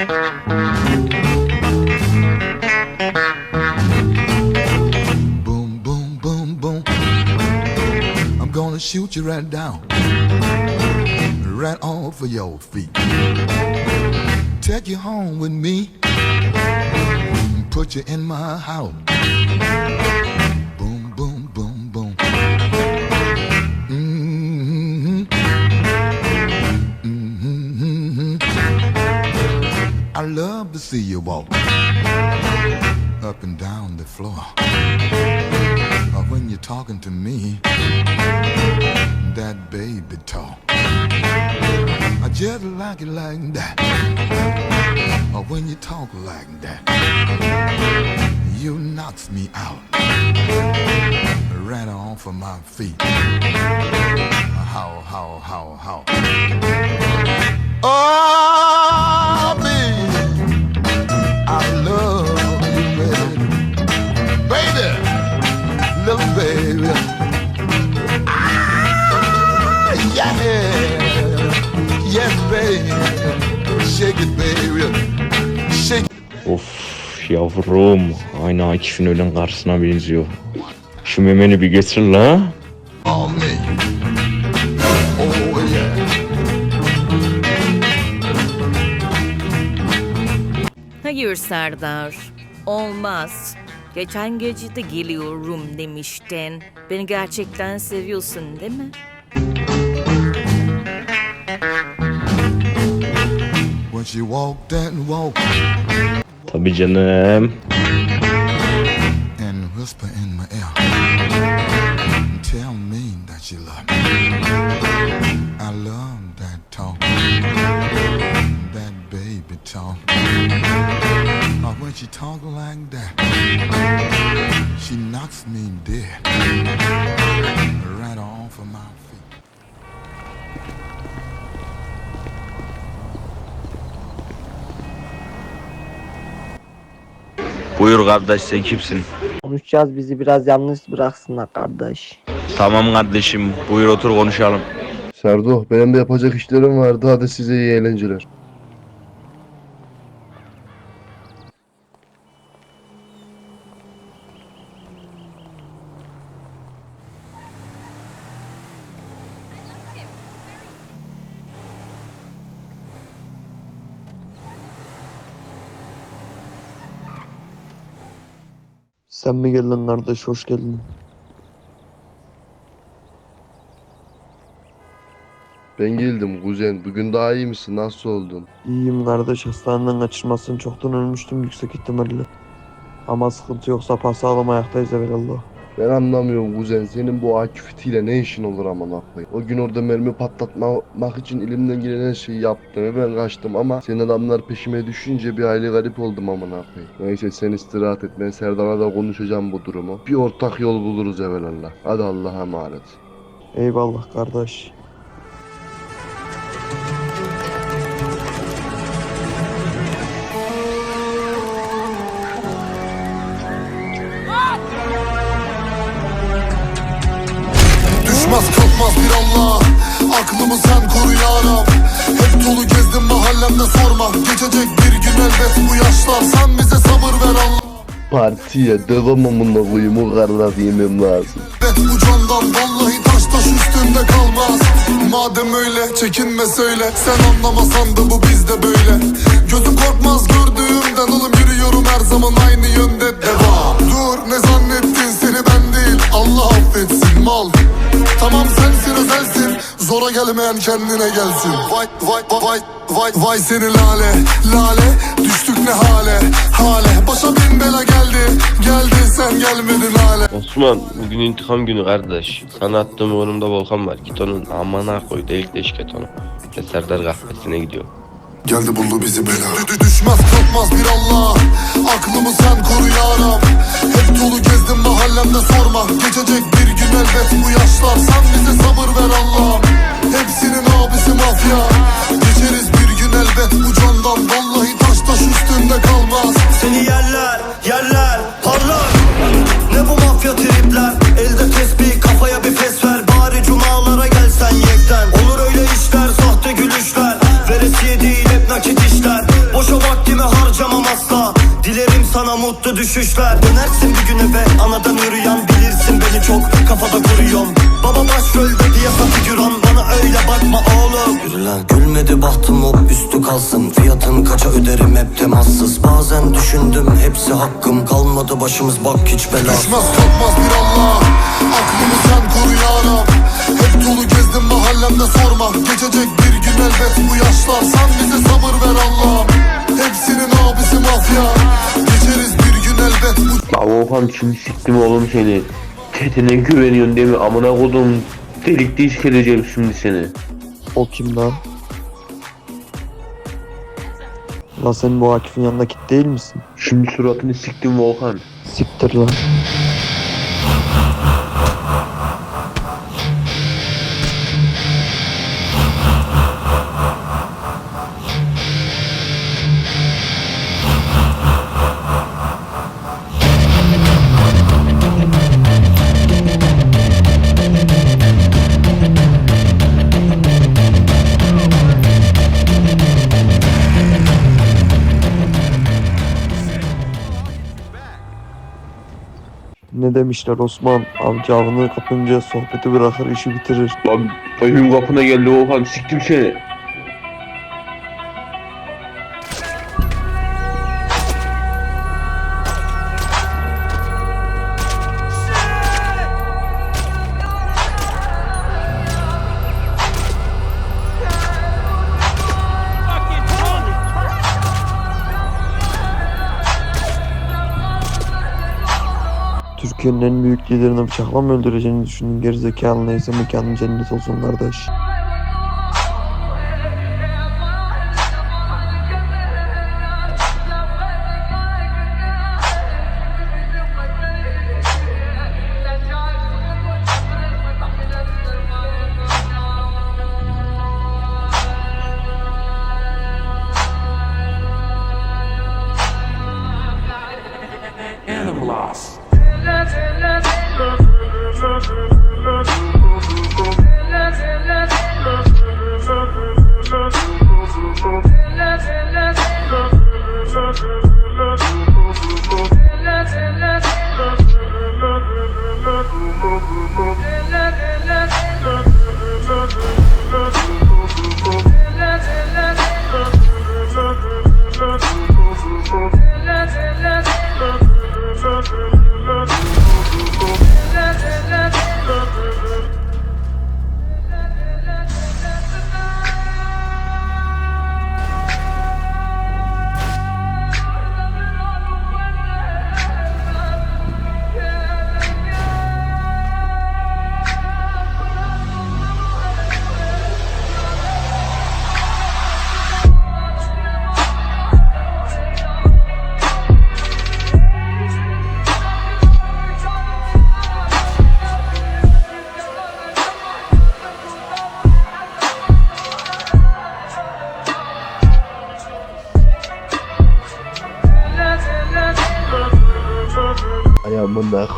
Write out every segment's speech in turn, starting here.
Boom, boom, boom, boom. I'm gonna shoot you right down, right off of your feet. Take you home with me, put you in my house. Love to see you walk up and down the floor. Or when you're talking to me, that baby talk. I just like it like that. Or when you talk like that, you knocks me out. Right off of my feet. How, how, how, how. Oh, Of yavrum. Aynı Akif'in ölen karşısına benziyor. Şu memeni bir getir la. Hayır Serdar, olmaz. Geçen gece de geliyorum demiştin. Beni gerçekten seviyorsun değil mi? When she walked that walk Tabii canım. and whisper in my ear tell me that she loved me. I love that talk, that baby talk. Or when she talk like that, she knocks me dead right Buyur kardeş sen kimsin? Konuşacağız bizi biraz yalnız bıraksınlar kardeş. Tamam kardeşim buyur otur konuşalım. Serdo benim de yapacak işlerim vardı hadi size iyi eğlenceler. Sen mi geldin kardeş hoş geldin. Ben geldim kuzen bugün daha iyi misin nasıl oldun? İyiyim kardeş hastaneden kaçırmasın çoktan ölmüştüm yüksek ihtimalle. Ama sıkıntı yoksa pasağlam ayaktayız evvelallah. Ben anlamıyorum kuzen senin bu akifitiyle ne işin olur aman koyayım. O gün orada mermi patlatmak için elimden gelen her şeyi yaptım ve ben kaçtım ama senin adamlar peşime düşünce bir aile garip oldum aman koyayım. Neyse sen istirahat et ben Serdan'a da konuşacağım bu durumu. Bir ortak yol buluruz evvelallah. Hadi Allah'a emanet. Eyvallah kardeş. Kalkmaz bir Allah. Aklımı sen koru yarab Hep dolu gezdim mahallemde sorma. Geçecek bir gün elbet bu yaşlar. Sen bize sabır ver Allah. Partiye devam amına koyayım o kadar yemem lazım. Evet bu candan vallahi taş taş üstünde kalmaz. Madem öyle çekinme söyle. Sen anlamasan da bu bizde böyle. Gözüm korkmaz gördüğümden Oğlum yürüyorum her zaman aynı yönde. Devam. Dur ne zannettin Tamam sensin özelsin Zora gelmeyen kendine gelsin Vay vay vay vay Vay seni lale lale Düştük ne hale hale Başa bin bela geldi Geldi sen gelmedin hale Osman bugün intikam günü kardeş. Sana attığım önümde volkan var. Git onun amana koy delik deşik et onu. Ve Serdar kahvesine gidiyor. Geldi buldu bizi bela. Dü- Düşmez kalkmaz bir Allah. Aklımı sen koru yarab Hep dolu gezdim mahallemde sorma. Geçecek bir gün elbet bu yaşlar. Sen bize sabır ver Allah. Hepsinin abisi mafya. Geçeriz bir gün elbet bu candan. Vallahi taş taş üstünde kalmaz. Seni yerler, yerler, parlar. Ne bu mafya tripler mutlu düşüşler. Dönersin bir gün eve anadan yürüyen Bilirsin beni çok. Kafada kuruyorum. Baba başrolde diye figüran Bana öyle bakma oğlum. Yürü lan gülmedi bahtım hop üstü kalsın. Fiyatın kaça öderim hep temassız. Bazen düşündüm hepsi hakkım Kalmadı. Başımız bak hiç bela. Düşmez kalkmaz bir Allah. Aklımı sen koru yarab Hep dolu gezdim mahallemde sorma. Geçecek bir gün elbet bu yaşlar. Sen bize sabır ver Allah'ım. Hepsinin abisi mafya. Geçeriz elbet La Volkan şimdi siktim oğlum seni. Çetine güveniyorsun değil mi? Amına kodum. Delik diş edeceğim şimdi seni. O kim lan? La sen bu Akif'in yanındaki değil misin? Şimdi suratını siktim Volkan. Siktir lan. Ne demişler Osman? Avcı avını kapınca sohbeti bırakır işi bitirir. Lan evim kapına geldi Volkan siktim seni. Türkiye'nin en büyük liderini bıçakla mı öldüreceğini düşündün gerizekalı neyse mekanın cennet olsun kardeş.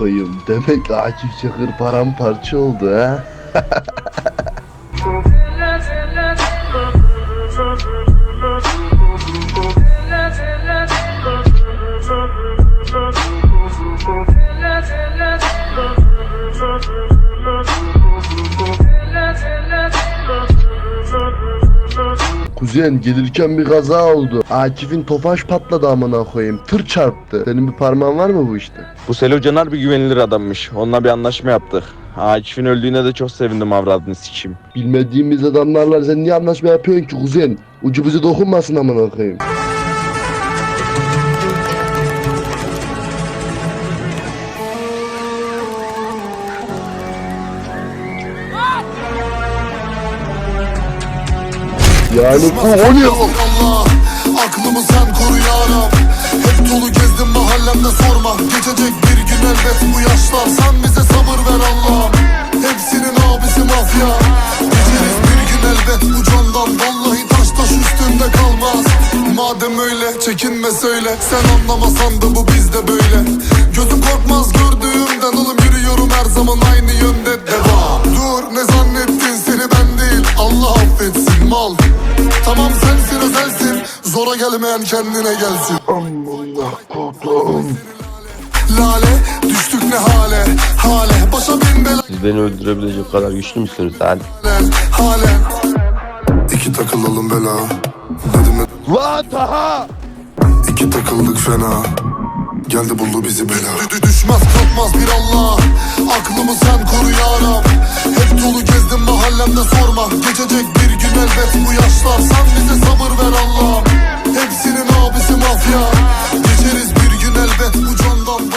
Koyayım. Demek Akif Çakır paramparça oldu ha. Kuzen gelirken bir kaza oldu. Akif'in tofaş patladı amına koyayım. Tır çarptı. Senin bir parmağın var mı bu işte? Bu Selo Caner bir güvenilir adammış. Onunla bir anlaşma yaptık. Akif'in öldüğüne de çok sevindim avradını sikeyim. Bilmediğimiz adamlarla sen niye anlaşma yapıyorsun ki kuzen? Ucu bize dokunmasın amına koyayım. Yani o ne? Allah Aklımı sen koru yarab Hep dolu gezdim mahallemde sorma. Geçecek bir gün elbet bu yaşlar. Sen bize sabır ver Allah'ım. Hepsinin abisi mafya. Geçeriz bir gün elbet bu candan. Vallahi taş taş üstünde kalmaz. Madem öyle çekinme söyle. Sen anlamasan da bu bizde böyle. Gözüm korkmaz gördüğümden. Oğlum yürüyorum her zaman aynı yönde. Devam. Dur ne zannettin? Seni ben değil. Allah affetsin. Mal Tamam sensin özelsin Zora gelmeyen kendine gelsin Amına kodum. Lale düştük ne hale Hale başa bin bela Siz beni öldürebilecek kadar güçlü müsünüz lan? Halen İki takılalım bela Dedim Lan Taha! İki takıldık fena Geldi buldu bizi bela. Dü- Düşmez kalkmaz bir Allah. Aklımı sen koru yarab Hep dolu gezdim mahallemde sorma. Geçecek bir gün elbet bu yaşlar. Sen bize sabır ver Allah Hepsinin abisi mafya. Geçeriz bir gün elbet bu candan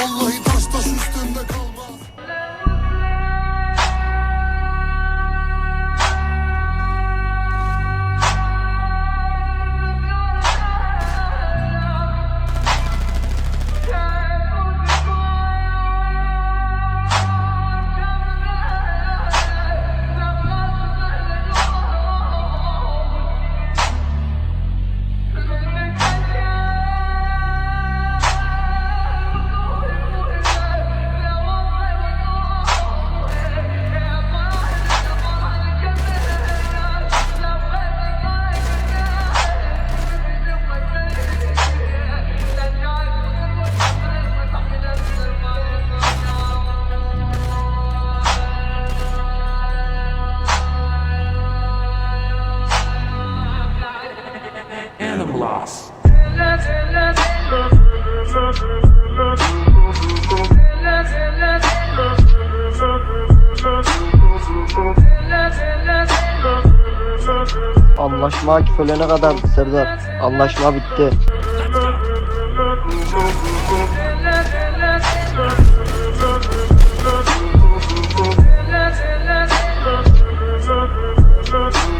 Anlaşma Akif ölene kadar Serdar. Anlaşma bitti.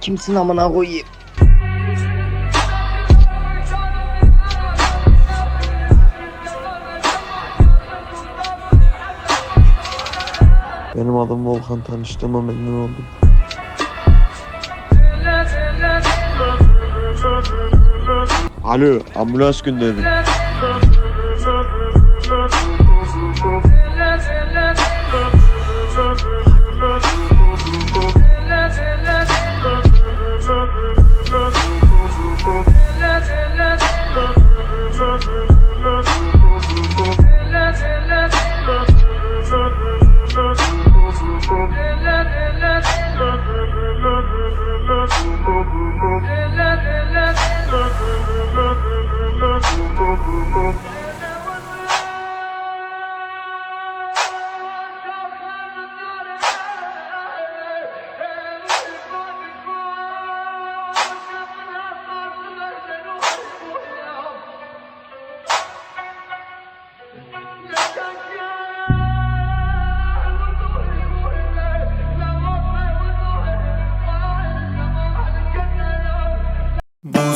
Kimsin amına koyayım? Benim adım Volkan tanıştığıma memnun oldum. Alo ambulans gönderin.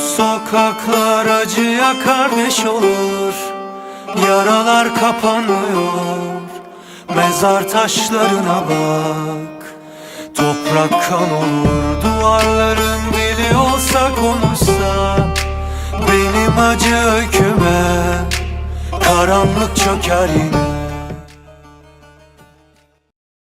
Sokaklar acıya kardeş olur. Yaralar kapanmıyor Mezar taşlarına bak. Toprak kan olur. Duvarların dili olsa konuşsa Benim acı öyküme Karanlık çöker yine